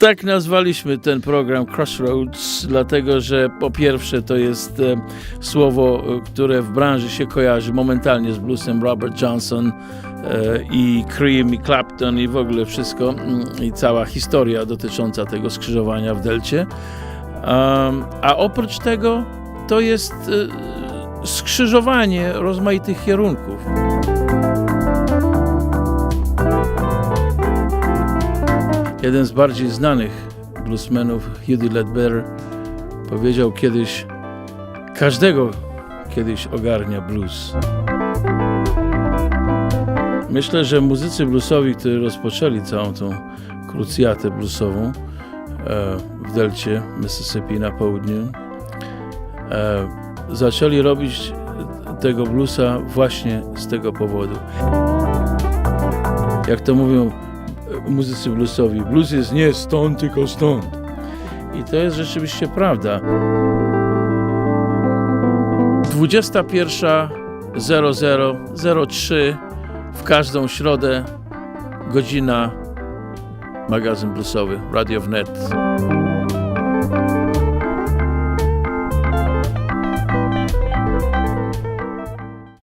Tak nazwaliśmy ten program Crossroads, dlatego że po pierwsze to jest e, słowo, e, które w branży się kojarzy momentalnie z bluesem Robert Johnson e, i Cream i Clapton i w ogóle wszystko mm, i cała historia dotycząca tego skrzyżowania w Delcie. Um, a oprócz tego to jest e, skrzyżowanie rozmaitych kierunków. Jeden z bardziej znanych bluesmenów, Hugh Ledbetter, powiedział kiedyś: Każdego kiedyś ogarnia blues. Myślę, że muzycy bluesowi, którzy rozpoczęli całą tą krucjatę bluesową e, w delcie Mississippi na południu, e, zaczęli robić tego bluesa właśnie z tego powodu. Jak to mówią muzycy bluesowi, blues jest nie stąd, tylko stąd. I to jest rzeczywiście prawda. 21.0003 w każdą środę, godzina, magazyn bluesowy, Radio Wnet.